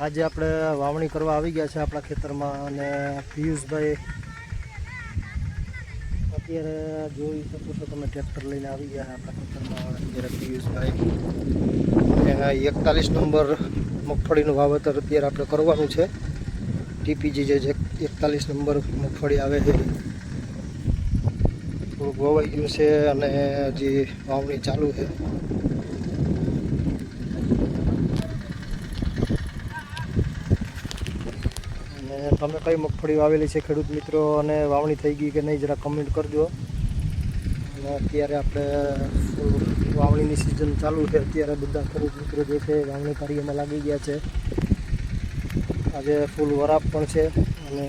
આજે આપણે વાવણી કરવા આવી ગયા છે આપણા ખેતરમાં અને પિયુષભાઈ અત્યારે જોઈ શકો છો તમે ટ્રેક્ટર લઈને આવી ગયા આપણા ખેતરમાં. અત્યારે પિયુષભાઈ એકતાલીસ નંબર મગફળીનું વાવેતર અત્યારે આપણે કરવાનું છે. ટીપીજી જે એકતાલીસ નંબર મગફળી આવે છે. થોડુંક વવાઈ ગયું છે અને હજી વાવણી ચાલુ છે. અને તમે કઈ મગફળી વાવેલી છે ખેડૂત મિત્રો અને વાવણી થઈ ગઈ કે નહીં જરા કમેન્ટ કરજો. અને અત્યારે આપણે વાવણીની સિઝન ચાલુ છે. અત્યારે બધા ખેડૂત મિત્રો જે છે વાવણી કાર્યમાં લાગી ગયા છે. આજે ફૂલ વરાપ પણ છે અને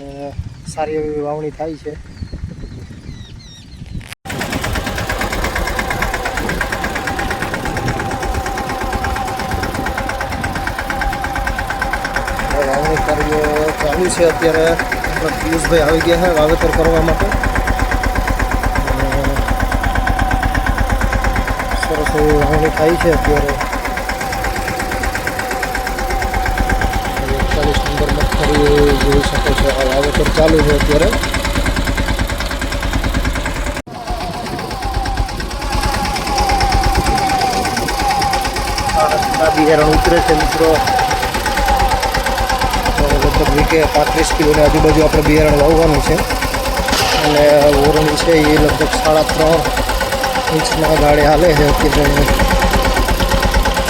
સારી એવી વાવણી થાય છે. વાવણી કાર્ય ચાલુ છે અત્યારે. આપણા પિયુષભાઈ આવી ગયા છે વાવેતર કરવા માટે. સરસ એવી વાવણી થાય છે અત્યારે. એકતાલીસ નંબર મગફળી જોઈ શકો છો. આ વાવેતર ચાલુ છે અત્યારે. બિહારણ ઉતરે છે મિત્રો. લગભગ વીકે પાંત્રીસ કિલોની આજુબાજુ આપણે બિયારણ વાવવાનું છે. અને ઓરણી છે એ લગભગ સાડા ત્રણ ઇંચના ગાળે હાલે છે. અત્યારે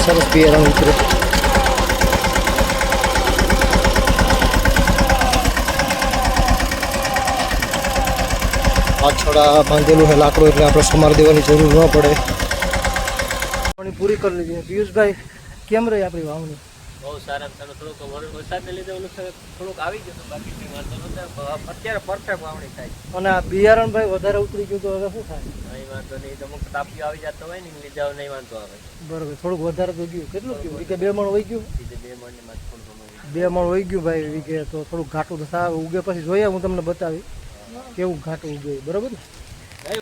સરસ બિયારણ ઉતરે. પાછળ બાંધેલું છે લાકડું, એટલે આપણે સમાર દેવાની જરૂર ન પડે. પૂરી કરી લીધી. પિયુષભાઈ, કેમ રહી આપણી વાવણી? બહુ સારા સારું. થોડુંક વર- વરસાદને લીધે ઓલું થોડુંક આવી ગયું બાકી કંઈ વાંધો નહોતો. અત્યારે પરફેક્ટ વાવણી થાય અને આ બિયારણ ભાઈ વધારે ઉતરી ગયું તો હવે શું થાય? નહીં વાંધો નહીં અમુક તાપીઓ આવી જતો હોય ને લઈ જાવ નહીં વાંધો આવે. બરોબર થોડુંક વધારે તો ગયું. કેટલું ગયું? વીકે બે મણ વહી ગયું? બે મણની માં થોડું બે મણ વહી ગયું ભાઈ વીકે તો થોડુંક ઘાટું તો સારું ઉગે પછી જોઈએ હું તમને બતાવી. કેવું ઘાટું ઉગે બરોબર ને?